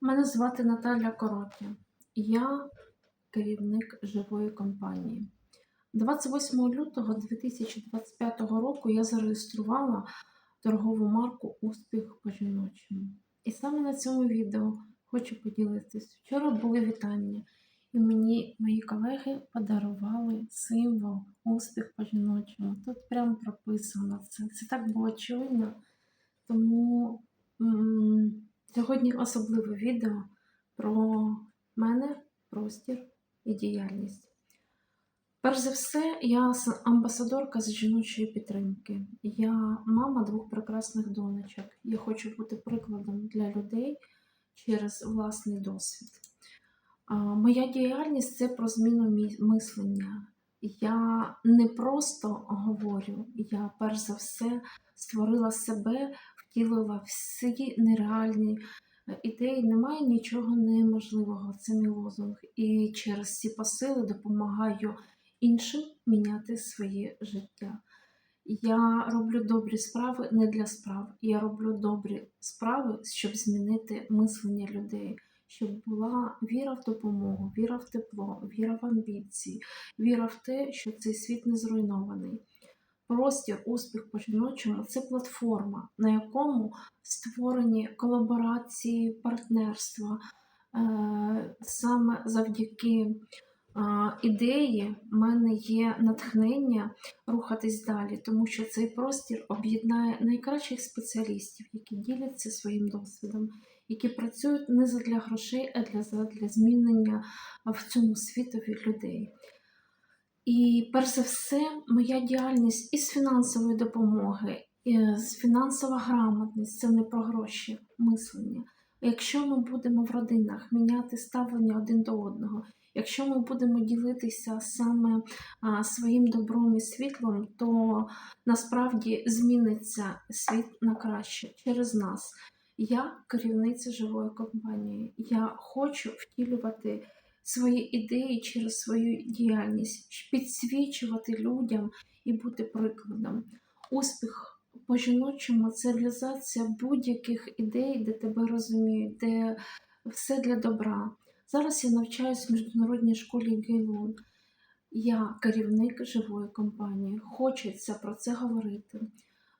Мене звати Наталя Коротня. Я керівник живої компанії. 28 лютого 2025 року я зареєструвала торгову марку Успіх по жіночому. І саме на цьому відео хочу поділитися. Вчора були вітання, і мені мої колеги подарували символ Успіх по жіночому. Тут прямо прописано це. Це так було чуйно. Тому сьогодні особливе відео про мене, простір і діяльність. Перш за все, я амбасадорка з жіночої підтримки. Я мама двох прекрасних донечок. Я хочу бути прикладом для людей через власний досвід. Моя діяльність це про зміну мислення. Я не просто говорю, я перш за все створила себе, втілила всі нереальні е, ідеї. Немає нічого неможливого. Це мій лозунг. І через ці посили допомагаю іншим міняти своє життя. Я роблю добрі справи не для справ. Я роблю добрі справи, щоб змінити мислення людей, щоб була віра в допомогу, віра в тепло, віра в амбіції, віра в те, що цей світ не зруйнований. Простір, успіх по жіночому це платформа, на якому створені колаборації, партнерства. Е, Саме завдяки ідеї в мене є натхнення рухатись далі, тому що цей простір об'єднає найкращих спеціалістів, які діляться своїм досвідом, які працюють не задля грошей, а для, задля змінення в цьому світові людей. І перш за все, моя діяльність із фінансової допомоги, з фінансова грамотність це не про гроші, мислення. Якщо ми будемо в родинах міняти ставлення один до одного, якщо ми будемо ділитися саме своїм добром і світлом, то насправді зміниться світ на краще через нас. Я керівниця живої компанії. Я хочу втілювати свої ідеї через свою діяльність, підсвічувати людям і бути прикладом. Успіх по жіночому це реалізація будь-яких ідей, де тебе розуміють, де все для добра. Зараз я навчаюсь в міжнародній школі Гейлун. Я керівник живої компанії. Хочеться про це говорити.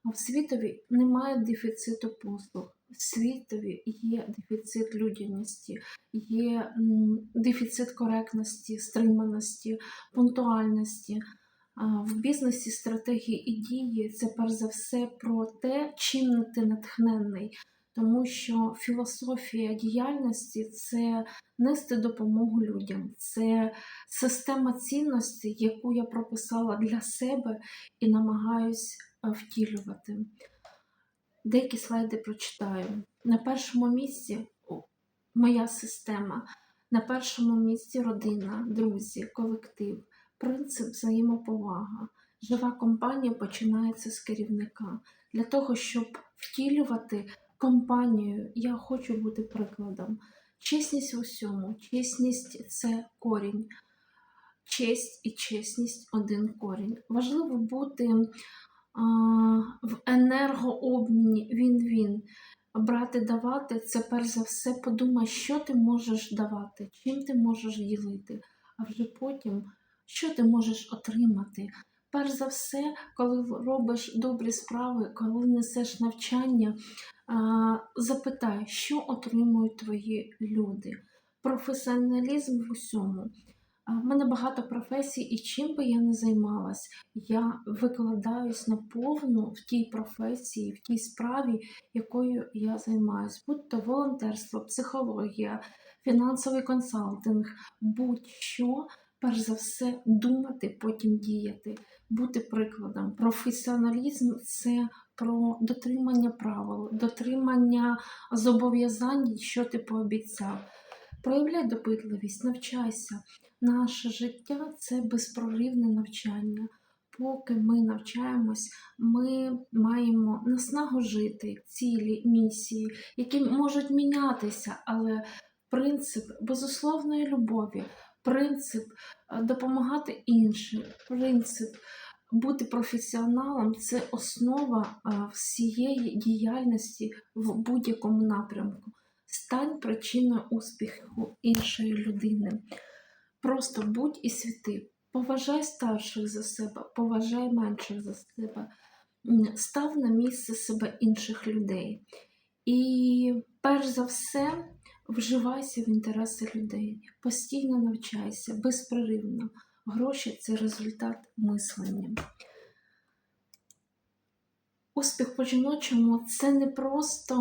В світові немає дефіциту послуг. Світові є дефіцит людяності, є дефіцит коректності, стриманості, пунктуальності. В бізнесі стратегії і дії це перш за все про те, чим ти натхнений, тому що філософія діяльності це нести допомогу людям, це система цінностей, яку я прописала для себе і намагаюсь е, втілювати. Деякі слайди прочитаю. На першому місці моя система, на першому місці родина, друзі, колектив, принцип взаємоповага. Жива компанія починається з керівника. Для того, щоб втілювати компанію, я хочу бути прикладом. Чесність в усьому, чесність це корінь. Честь і чесність один корінь. Важливо бути в енергообміні він-він. Брати, давати це перш за все подумай, що ти можеш давати, чим ти можеш ділити, а вже потім, що ти можеш отримати. Перш за все, коли робиш добрі справи, коли несеш навчання, запитай, що отримують твої люди. Професіоналізм в усьому. В мене багато професій, і чим би я не займалась, я викладаюсь наповну в тій професії, в тій справі, якою я займаюсь, будь то волонтерство, психологія, фінансовий консалтинг, будь-що, перш за все, думати, потім діяти, бути прикладом. Професіоналізм це про дотримання правил, дотримання зобов'язань, що ти пообіцяв. Проявляй допитливість, навчайся. Наше життя це безпроривне навчання. Поки ми навчаємось, ми маємо наснагу жити, цілі, місії, які можуть мінятися, але принцип безусловної любові, принцип е, допомагати іншим, принцип бути професіоналом це основа е, всієї діяльності в будь-якому напрямку. Стань причиною успіху іншої людини. Просто будь і світи. Поважай старших за себе, поважай менших за себе. Став на місце себе інших людей. І перш за все, вживайся в інтереси людей, постійно навчайся, безперервно. Гроші це результат мислення. Успіх по жіночому це не просто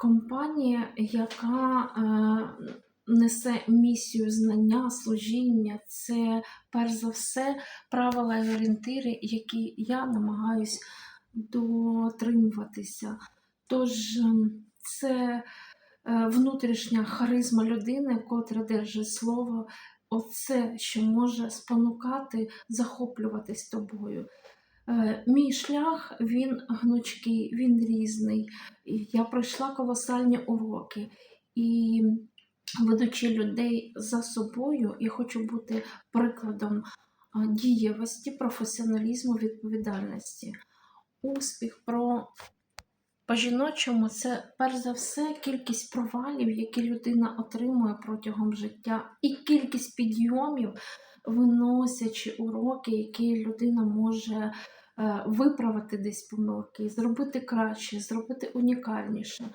компанія, яка е, несе місію знання, служіння. Це перш за все правила і орієнтири, які я намагаюсь дотримуватися. Тож ем, це е, внутрішня харизма людини, котра держить слово, оце, що може спонукати захоплюватись тобою. Е, Мій шлях він гнучкий, він різний. Я пройшла колосальні уроки і, ведучи людей за собою, я хочу бути прикладом дієвості, професіоналізму, відповідальності. Успіх про по-жіночому це перш за все кількість провалів, які людина отримує протягом життя, і кількість підйомів, виносячи уроки, які людина може е, виправити десь помилки, зробити краще, зробити унікальніше.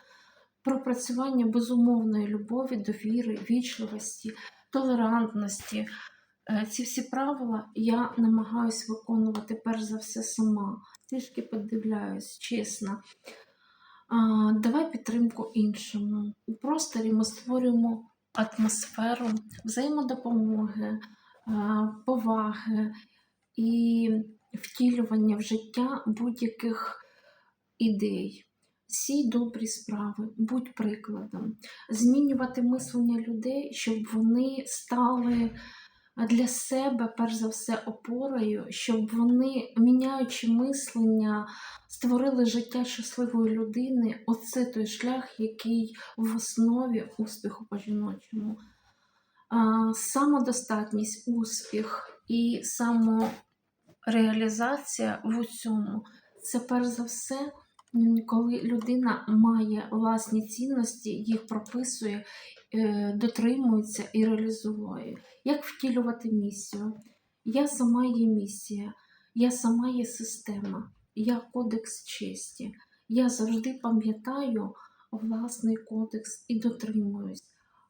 Пропрацювання безумовної любові, довіри, вічливості, толерантності. Е, Ці всі правила я намагаюсь виконувати перш за все сама. Трішки подивляюсь, чесно. А, давай підтримку іншому. У просторі ми створюємо атмосферу взаємодопомоги, поваги і втілювання в життя будь-яких ідей. Всі добрі справи, будь прикладом, змінювати мислення людей, щоб вони стали для себе, перш за все, опорою, щоб вони, міняючи мислення, створили життя щасливої людини. Оце той шлях, який в основі успіху по жіночому. Самодостатність, успіх і самореалізація в усьому це перш за все, коли людина має власні цінності, їх прописує, е, дотримується і реалізує. Як втілювати місію? Я сама є місія, я сама є система, я кодекс честі. Я завжди пам'ятаю власний кодекс і дотримуюсь.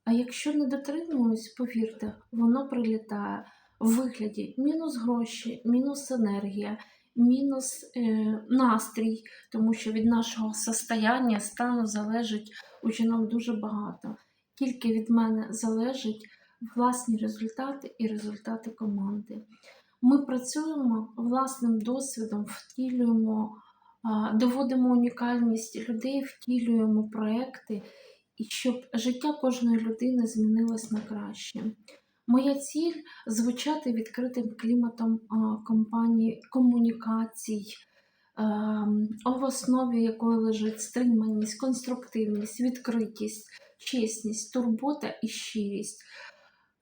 А якщо не дотримуюсь, повірте, воно прилітає в вигляді мінус гроші, мінус енергія, мінус е, настрій, тому що від нашого состояння, стану залежить у жінок дуже багато. Тільки від мене залежать власні результати і результати команди. Ми працюємо власним досвідом, втілюємо, доводимо унікальність людей, втілюємо проекти, і щоб життя кожної людини змінилось на краще. Моя ціль звучати відкритим кліматом компанії комунікацій, ем, в основі якої лежить стриманість, конструктивність, відкритість, чесність, турбота і щирість,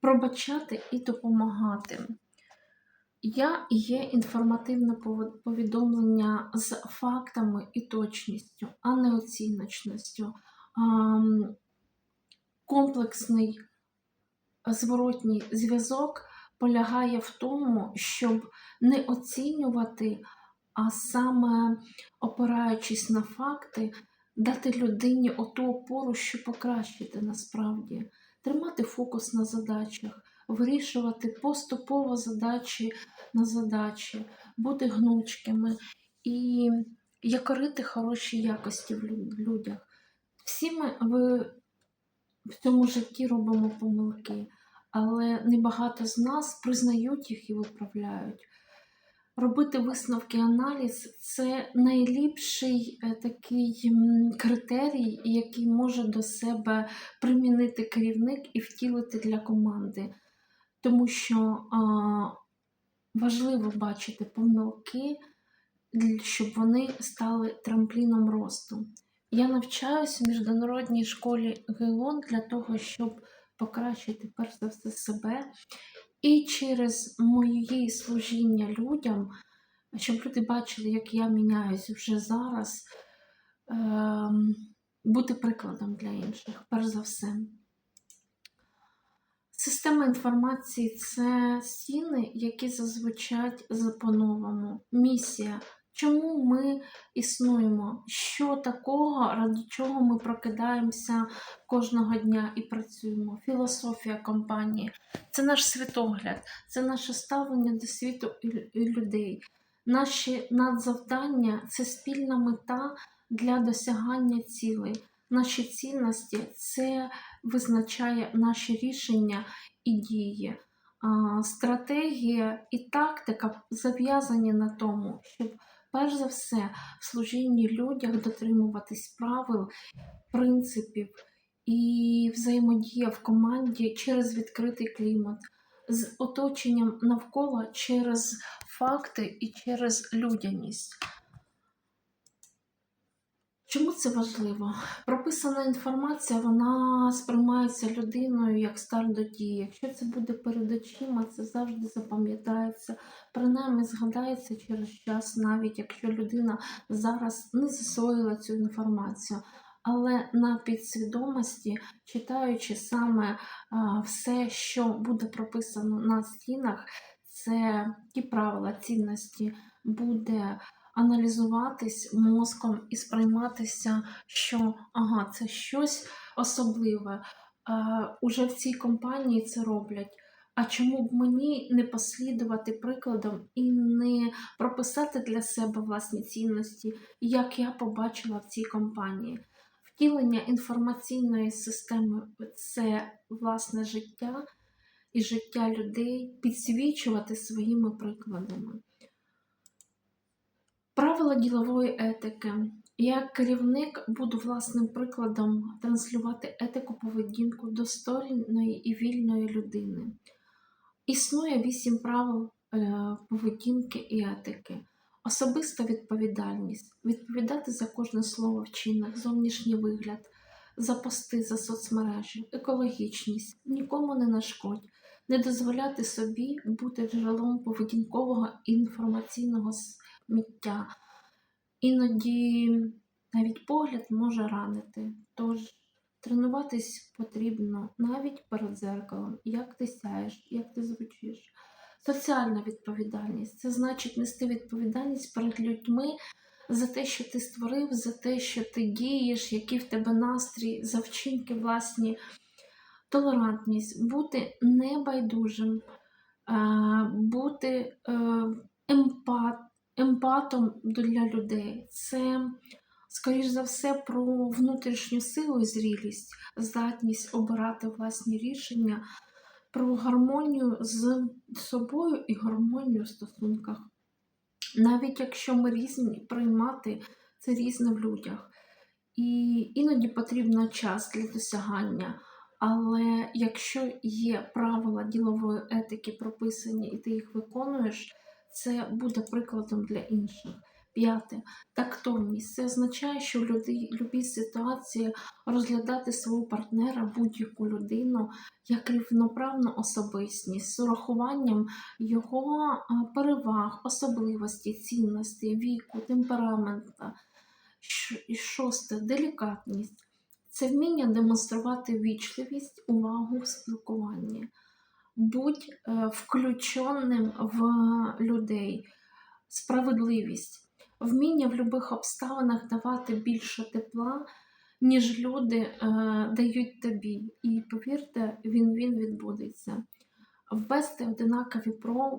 пробачати і допомагати. Я є інформативне повідомлення з фактами і точністю, а не оціночністю. Комплексний зворотній зв'язок полягає в тому, щоб не оцінювати, а саме опираючись на факти, дати людині оту опору, що покращити насправді, тримати фокус на задачах, вирішувати поступово задачі на задачі, бути гнучкими і якорити хороші якості в людях. Всі ми в, в цьому житті робимо помилки, але небагато з нас признають їх і виправляють. Робити висновки аналіз це найліпший е, такий критерій, який може до себе примінити керівник і втілити для команди. Тому що а, важливо бачити помилки, щоб вони стали трампліном росту. Я навчаюся в міжнародній школі ГЕЛОН для того, щоб покращити перш за все себе і через моє служіння людям, щоб люди бачили, як я міняюсь вже зараз. Ем, бути прикладом для інших, перш за все. Система інформації це стіни, які зазвучать по-новому. Місія. Чому ми існуємо? Що такого, ради чого ми прокидаємося кожного дня і працюємо? Філософія компанії це наш світогляд, це наше ставлення до світу і людей. Наші надзавдання це спільна мета для досягання цілей. Наші цінності це визначає наші рішення і дії. Стратегія і тактика зав'язані на тому, щоб перш за все в служінні людях дотримуватись правил, принципів і взаємодія в команді через відкритий клімат, з оточенням навколо через факти і через людяність. Чому це важливо? Прописана інформація, вона сприймається людиною як старт до дії. Якщо це буде перед очима, це завжди запам'ятається, принаймні згадається через час, навіть якщо людина зараз не засвоїла цю інформацію. Але на підсвідомості, читаючи саме все, що буде прописано на стінах, це ті правила цінності буде аналізуватись мозком і сприйматися, що ага, це щось особливе. А, уже в цій компанії це роблять. А чому б мені не послідувати прикладом і не прописати для себе власні цінності, як я побачила в цій компанії? Втілення інформаційної системи це власне життя і життя людей, підсвічувати своїми прикладами. Правила ділової етики. Як керівник буду власним прикладом транслювати етику поведінку достойної і вільної людини. Існує вісім правил е, поведінки і етики. Особиста відповідальність відповідати за кожне слово вчинок, зовнішній вигляд, за пости, за соцмережі, екологічність, нікому не нашкодь, не дозволяти собі бути джерелом поведінкового і інформаційного сміття. Іноді навіть погляд може ранити. Тож тренуватись потрібно навіть перед зеркалом, як ти сяєш, як ти звучиш. Соціальна відповідальність це значить нести відповідальність перед людьми за те, що ти створив, за те, що ти дієш, який в тебе настрій, за вчинки власні, толерантність, бути небайдужим, бути е, емпат, емпатом для людей. Це, скоріш за все, про внутрішню силу і зрілість, здатність обирати власні рішення, про гармонію з собою і гармонію в стосунках. Навіть якщо ми різні, приймати це різне в людях. І іноді потрібно час для досягання. Але якщо є правила ділової етики прописані і ти їх виконуєш, це буде прикладом для інших. П'яте тактовність. Це означає, що в любій ситуації розглядати свого партнера, будь-яку людину як рівноправну особистість з урахуванням його переваг, особливостей, цінностей, віку, темперамента. Шосте делікатність. Це вміння демонструвати вічливість, увагу в спілкуванні. Будь е, включеним в людей, справедливість, вміння в будь-яких обставинах давати більше тепла, ніж люди е, дають тобі. І повірте, він він відбудеться. Ввести одинакові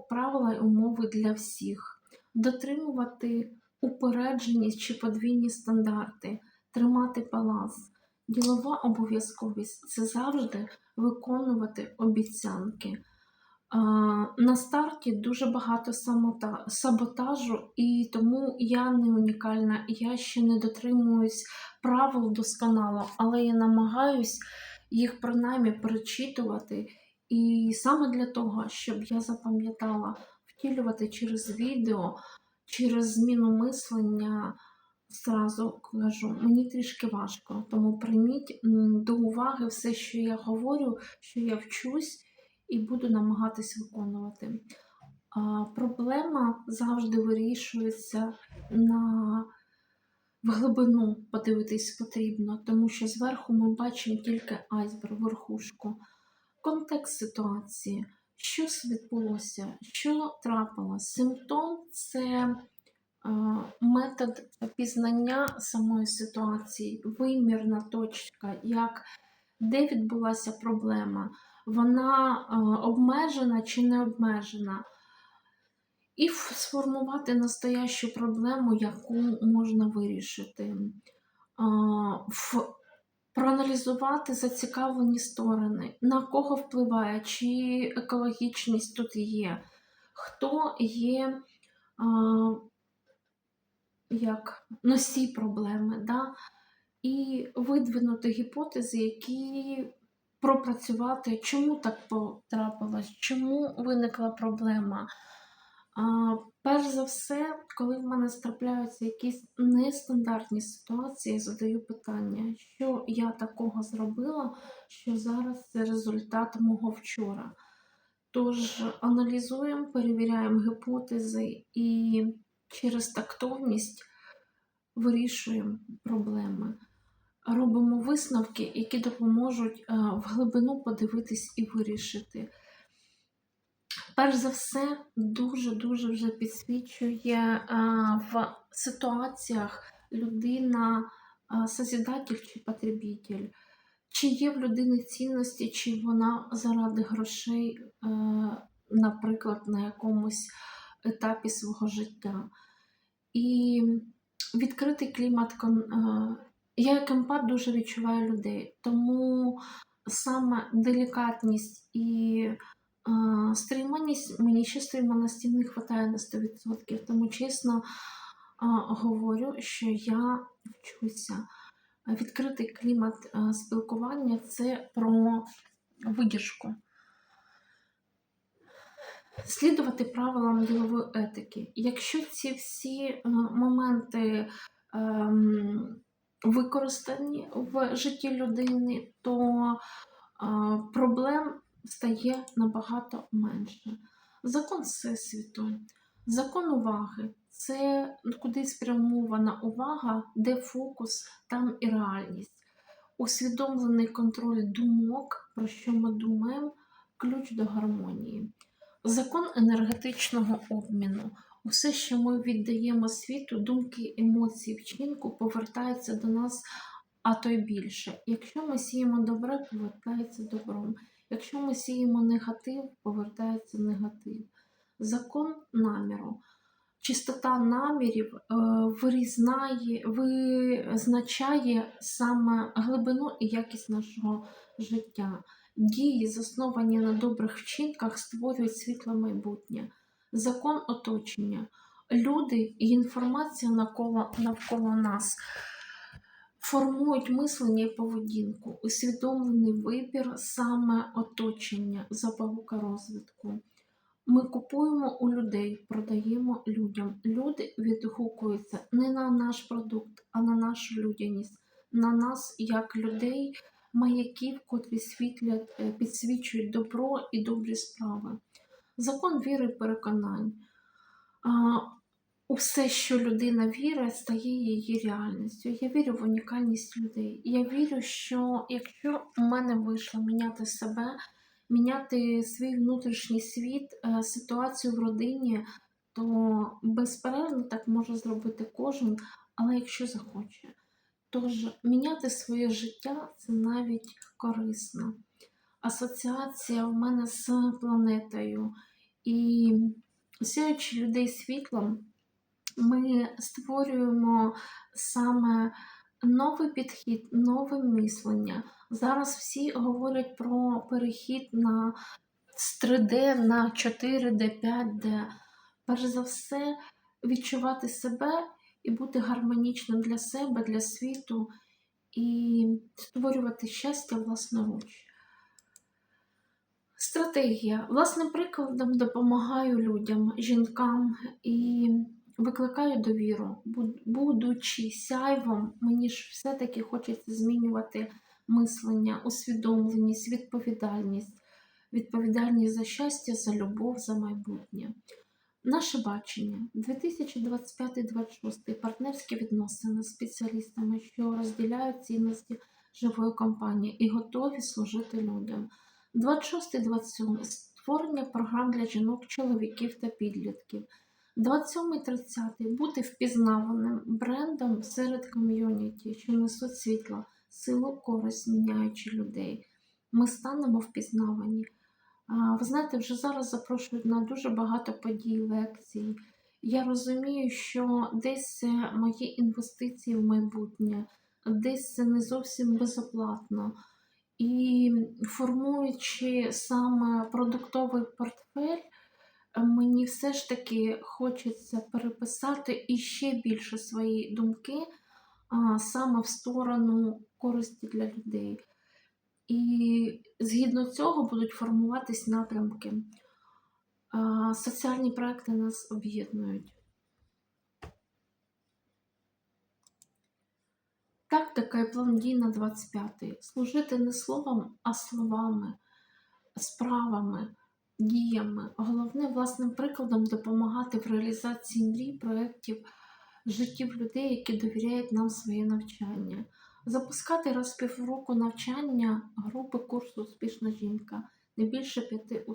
правила і умови для всіх, дотримувати упередженість чи подвійні стандарти, тримати баланс. Ділова обов'язковість це завжди виконувати обіцянки. На старті дуже багато саботажу, і тому я не унікальна. Я ще не дотримуюсь правил досконало, але я намагаюсь їх принаймні перечитувати. І саме для того, щоб я запам'ятала, втілювати через відео, через зміну мислення. Зразу кажу, мені трішки важко, тому прийміть до уваги все, що я говорю, що я вчусь і буду намагатись виконувати. А, проблема завжди вирішується на в глибину подивитись потрібно, тому що зверху ми бачимо тільки айсберг, верхушку. Контекст ситуації, що відбулося, що трапилось. Симптом це метод пізнання самої ситуації, вимірна точка, як, де відбулася проблема, вона обмежена чи не обмежена. І сформувати настоящу проблему, яку можна вирішити. Проаналізувати зацікавлені сторони, на кого впливає, чи екологічність тут є, хто є як носій проблеми, да? і видвинути гіпотези, які пропрацювати, чому так потрапилось, чому виникла проблема. А, перш за все, коли в мене трапляються якісь нестандартні ситуації, задаю питання, що я такого зробила, що зараз це результат мого вчора. Тож аналізуємо, перевіряємо гіпотези і через тактовність вирішуємо проблеми. Робимо висновки, які допоможуть е, в глибину подивитись і вирішити. Перш за все, дуже-дуже вже підсвічує е, в ситуаціях людина е, созидатель чи потребитель, чи є в людини цінності, чи вона заради грошей, наприклад, на якомусь етапі свого життя. І відкритий клімат. е, Я як емпат дуже відчуваю людей, тому саме делікатність і а, Стриманість, мені ще стриманості не вистачає на 100%, тому чесно а, говорю, що я вчуся. Відкритий клімат спілкування це про видержку. Слідувати правилам ділової етики. Якщо ці всі е, моменти ем, використані в житті людини, то е, проблем стає набагато менше. Закон Всесвіту, закон уваги це куди спрямована увага, де фокус, там і реальність. Усвідомлений контроль думок, про що ми думаємо, ключ до гармонії. Закон енергетичного обміну. Усе, що ми віддаємо світу, думки, емоції, вчинку, повертаються до нас, а то й більше. Якщо ми сіємо добре, повертається добром. Якщо ми сіємо негатив, повертається негатив. Закон наміру. Чистота намірів е, вирізнає, визначає саме глибину і якість нашого життя. Дії, засновані на добрих вчинках, створюють світле майбутнє. Закон оточення. Люди і інформація навколо, навколо нас формують мислення і поведінку, усвідомлений вибір саме оточення, запалука розвитку. Ми купуємо у людей, продаємо людям. Люди відгукуються не на наш продукт, а на нашу людяність, на нас як людей, маяків, котрі світлять, е, підсвічують добро і добрі справи. Закон віри і переконань. А, у все, що людина вірить, стає її реальністю. Я вірю в унікальність людей. Я вірю, що якщо у мене вийшло міняти себе, міняти свій внутрішній світ, е, ситуацію в родині, то безперервно так може зробити кожен, але якщо захоче. Тож міняти своє життя це навіть корисно. Асоціація в мене з планетою. І сяючи людей світлом, ми створюємо саме новий підхід, нове мислення. Зараз всі говорять про перехід на з 3D на 4D, 5D. Перш за все, відчувати себе і бути гармонічним для себе, для світу, і створювати щастя власноруч. Стратегія. Власним прикладом допомагаю людям, жінкам і викликаю довіру. Будучи сяйвом, мені ж все-таки хочеться змінювати мислення, усвідомленість, відповідальність, відповідальність за щастя, за любов, за майбутнє. Наше бачення 2025-2026 партнерські відносини з спеціалістами, що розділяють цінності живої компанії і готові служити людям. 26-27 створення програм для жінок, чоловіків та підлітків. 27-30 бути впізнаваним брендом серед ком'юніті, що несуть світло, силу, користь, міняючи людей. Ми станемо впізнавані. Ви знаєте, вже зараз запрошують на дуже багато подій, лекцій. Я розумію, що десь мої інвестиції в майбутнє, десь не зовсім безоплатно. І формуючи саме продуктовий портфель, мені все ж таки хочеться переписати іще більше свої думки саме в сторону користі для людей. І згідно цього будуть формуватись напрямки. Соціальні проекти нас об'єднують. Тактика і план дій на 25-й. Служити не словом, а словами, справами, діями. Головне, власним прикладом допомагати в реалізації мрій, проєктів, життів людей, які довіряють нам своє навчання. Запускати раз в півроку навчання групи курсу Успішна жінка не більше п'яти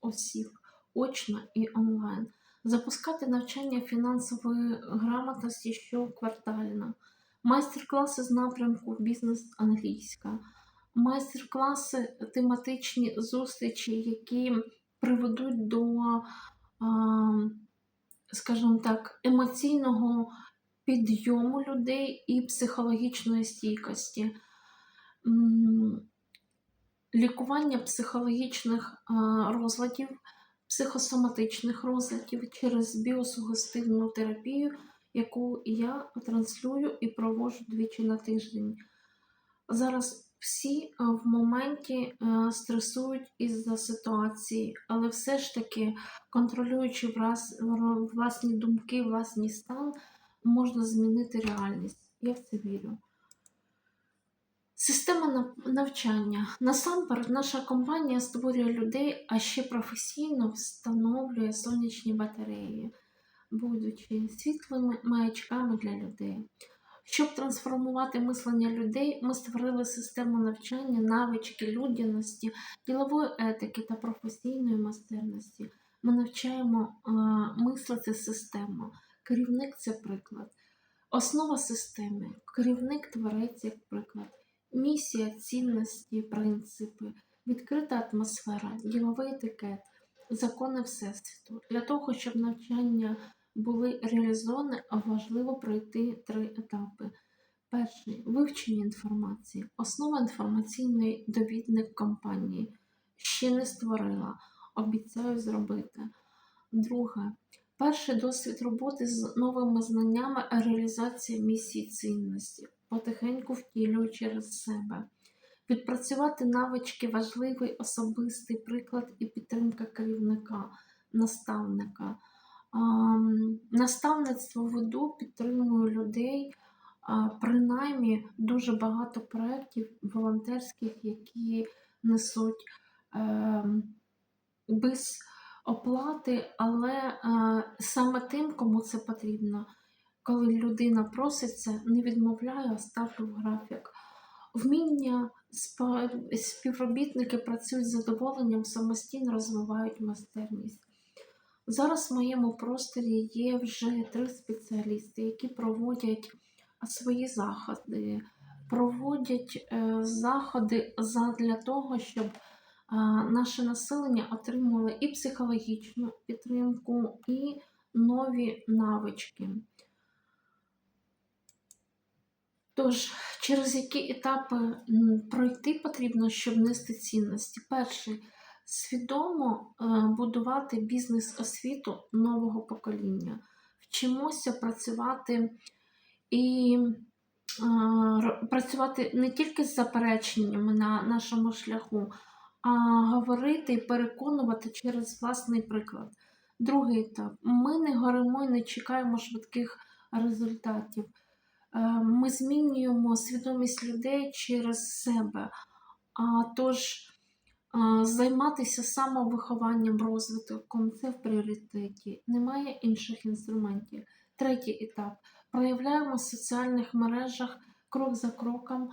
осіб, очно і онлайн. Запускати навчання фінансової грамотності щоквартально. Майстер-класи з напрямку бізнес англійська, майстер-класи тематичні зустрічі, які приведуть до, скажімо так, емоційного підйому людей і психологічної стійкості. Лікування психологічних розладів, психосоматичних розладів через біосугестивну терапію, яку я транслюю і проводжу двічі на тиждень. Зараз всі в моменті стресують із-за ситуації, але все ж таки, контролюючи власні думки, власний стан, можна змінити реальність. Я в це вірю. Система навчання. Насамперед, наша компанія створює людей, а ще професійно встановлює сонячні батареї, будучи світлими маячками для людей. Щоб трансформувати мислення людей, ми створили систему навчання, навички людяності, ділової етики та професійної майстерності. Ми навчаємо е, мислити системно. Керівник це приклад. Основа системи. Керівник творець як приклад. Місія, цінності, принципи, відкрита атмосфера, діловий етикет, закони Всесвіту. Для того, щоб навчання були реалізовані, важливо пройти три етапи. Перший вивчення інформації. Основа інформаційний довідник компанії. Ще не створила. Обіцяю зробити. Друге. Перший досвід роботи з новими знаннями, реалізація місії цінності, потихеньку втілюю через себе. Відпрацювати навички важливий особистий приклад і підтримка керівника, наставника. Наставництво веду, підтримую людей. Принаймні дуже багато проєктів волонтерських, які несуть ем, без оплати, але е, саме тим, кому це потрібно. Коли людина проситься, не відмовляю, а ставлю в графік. Вміння співробітники працюють з задоволенням, самостійно розвивають майстерність. Зараз в моєму просторі є вже три спеціалісти, які проводять свої заходи, проводять е, заходи для того, щоб наше населення отримало і психологічну підтримку, і нові навички. Тож, через які етапи пройти потрібно, щоб нести цінності? Перший свідомо е, будувати бізнес-освіту нового покоління. Вчимося працювати і е, працювати не тільки з запереченнями на нашому шляху, а говорити і переконувати через власний приклад. Другий етап. Ми не горимо і не чекаємо швидких результатів. Е, Ми змінюємо свідомість людей через себе. А тож Займатися самовихованням, розвитком це в пріоритеті. Немає інших інструментів. Третій етап. Проявляємо в соціальних мережах крок за кроком,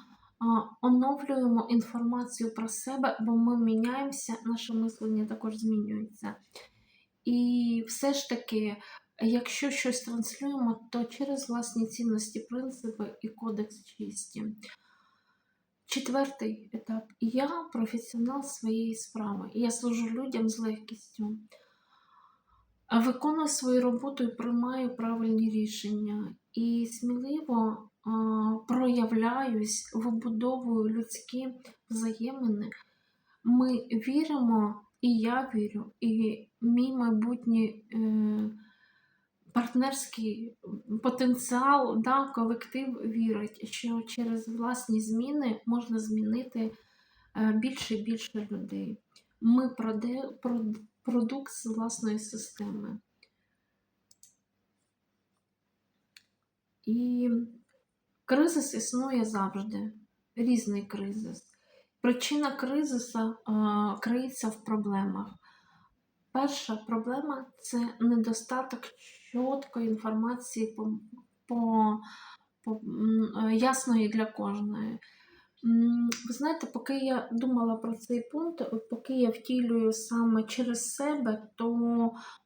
оновлюємо інформацію про себе, бо ми міняємося, наше мислення також змінюється. І все ж таки, якщо щось транслюємо, то через власні цінності, принципи і кодекс честі. Четвертий етап. Я професіонал своєї справи. Я служу людям з легкістю. Виконую свою роботу і приймаю правильні рішення. І сміливо проявляюсь, вибудовую людські взаємини. Ми віримо, і я вірю, і мій майбутній е, партнерський потенціал, да, колектив вірить, що через власні зміни можна змінити е, більше і більше людей. Ми продукт з власної системи. І кризис існує завжди, різний кризис. Причина кризису а, криється в проблемах. Перша проблема це недостаток чіткої інформації по, по, по, е, ясної для кожної. Ви знаєте, поки я думала про цей пункт, поки я втілюю саме через себе, то,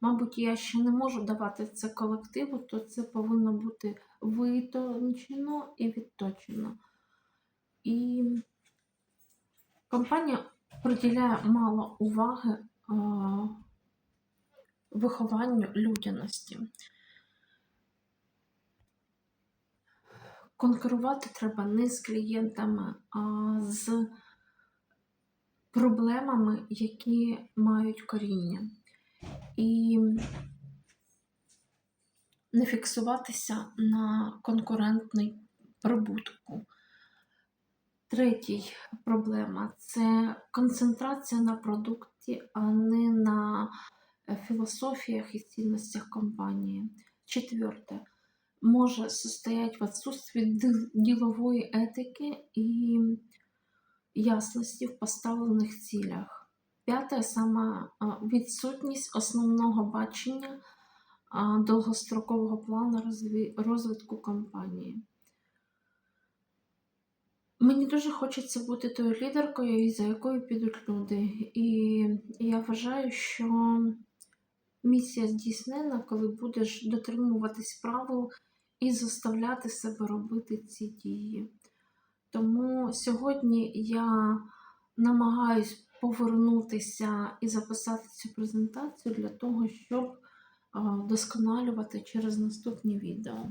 мабуть, я ще не можу давати це колективу, то це повинно бути витончено і відточено. І компанія приділяє мало уваги а, вихованню людяності. Конкурувати треба не з клієнтами, а з проблемами, які мають коріння. І не фіксуватися на конкурентний прибутку. Третій проблема це концентрація на продукті, а не на е, філософіях і цінностях компанії. Четверте може состоять в дил- ділової етики і ясності в поставлених цілях. П'яте саме відсутність основного бачення довгострокового плану розвитку компанії. Мені дуже хочеться бути тою лідеркою, за якою підуть люди. І я вважаю, що місія здійснена, коли будеш дотримуватись правил і заставляти себе робити ці дії. Тому сьогодні я намагаюсь повернутися і записати цю презентацію для того, щоб а, вдосконалювати через наступні відео.